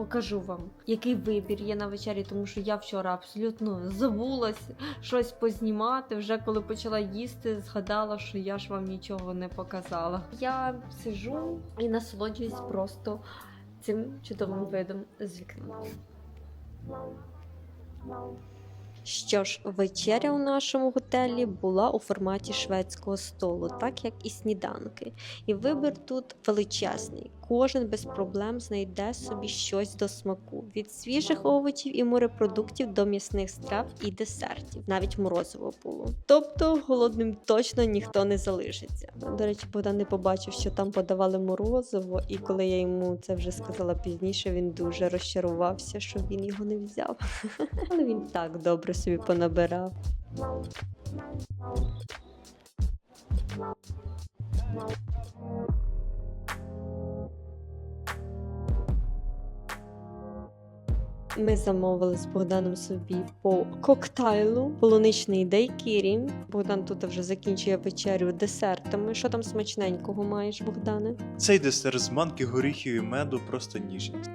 покажу вам, який вибір є на вечері, тому що я вчора абсолютно забулась щось познімати. Вже коли почала їсти, згадала, що я ж вам нічого не показала. Я сижу і насолоджуюсь просто цим чудовим видом з вікна. Що ж, вечеря у нашому готелі була у форматі шведського столу, так як і сніданки. І вибір тут величезний. Кожен без проблем знайде собі щось до смаку: від свіжих овочів і морепродуктів до м'ясних страв і десертів. Навіть морозиво було. Тобто голодним точно ніхто не залишиться. До речі, Богдан не побачив, що там подавали морозиво, і коли я йому це вже сказала пізніше, він дуже розчарувався, що він його не взяв. Але він так добре собі понабирав. Ми замовили з Богданом собі по коктейлу полуничний дайкірі. Богдан тут вже закінчує вечерю десертами. Що там смачненького маєш, Богдане? Цей десерт з манки, горіхів і меду просто ніжність.